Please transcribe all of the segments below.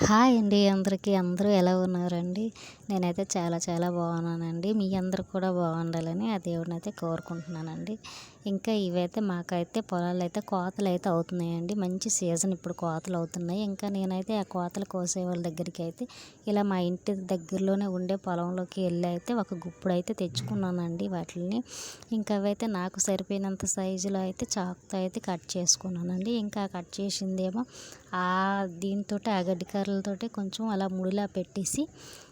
Hi అండి అందరికీ. అందరూ ఎలా ఉన్నారండి? నేనైతే చాలా చాలా బాగున్నానండి. మీ అందరూ కూడా బాగుండాలని ఆ దేవుడిని అయితే కోరుకుంటున్నానండి. ఇంకా ఇవైతే మాకైతే పొలాలు అయితే కోతలు అయితే అవుతున్నాయండి. మంచి సీజన్ ఇప్పుడు కోతలు అవుతున్నాయి. ఇంకా నేనైతే ఆ కోతలు కోసే వాళ్ళ దగ్గరికి అయితే ఇలా మా ఇంటి దగ్గరలోనే ఉండే పొలంలోకి వెళ్ళి అయితే ఒక గుప్పుడు అయితే తెచ్చుకున్నానండి వాటిని ఇంకా అవైతే నాకు సరిపోయినంత సైజులో అయితే చాకుతో అయితే కట్ చేసుకున్నానండి. ఇంకా కట్ చేసిందేమో ఆ దీంతో ఆ గడ్డికర్రలతోటి కొంచెం అలా ముడిలా పెట్టేసి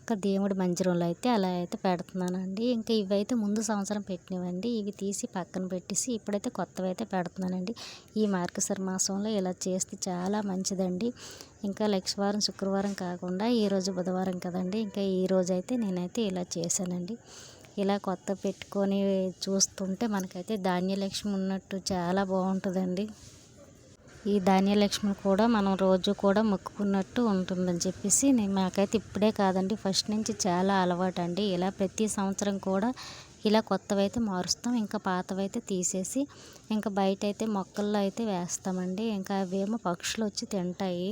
ఇంకా దేవుడి మందిరంలో అయితే అలా అయితే పెడుతున్నానండి. ఇంకా ఇవైతే ముందు సంవత్సరం పెట్టినవండి. ఇవి తీసి పక్కన పెట్టేసి ఇప్పుడైతే కొత్తవి అయితే పెడుతున్నానండి. ఈ మార్గశర మాసంలో ఇలా చేస్తే చాలా మంచిదండి. ఇంకా లక్షవారం శుక్రవారం కాకుండా ఈరోజు బుధవారం కదండి. ఇంకా ఈరోజు అయితే నేనైతే ఇలా చేశానండి. ఇలా కొత్త పెట్టుకొని చూస్తుంటే మనకైతే ధాన్యలక్ష్మి ఉన్నట్టు చాలా బాగుంటుందండి. ఈ ధాన్యలక్ష్మి కూడా మనం రోజు కూడా మొక్కుకున్నట్టు ఉంటుందని చెప్పేసి నేను నాకైతే ఇప్పుడే కాదండి ఫస్ట్ నుంచి చాలా అలవాటు అండి ఇలా ప్రతి సంవత్సరం కూడా ఇలా కొత్తవి అయితే మారుస్తాం ఇంకా పాతవైతే తీసేసి ఇంకా బయట అయితే మొక్కల్లో అయితే వేస్తామండి. ఇంకా అవేమో పక్షులు వచ్చి తింటాయి.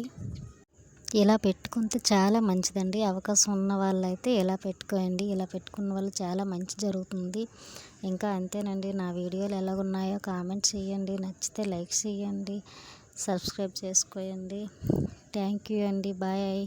ఇలా పెట్టుకుంటే చాలా మంచిదండి. అవకాశం ఉన్న వాళ్ళైతే ఇలా పెట్టుకోండి ఇలా పెట్టుకున్న వాళ్ళు చాలా మంచి జరుగుతుంది. ఇంకా అంతేనండి. నా వీడియోలు ఎలా ఉన్నాయో కామెంట్ చేయండి. నచ్చితే లైక్ చేయండి. సబ్స్క్రైబ్ చేసుకోండి థ్యాంక్ యూ అండి. బాయ్.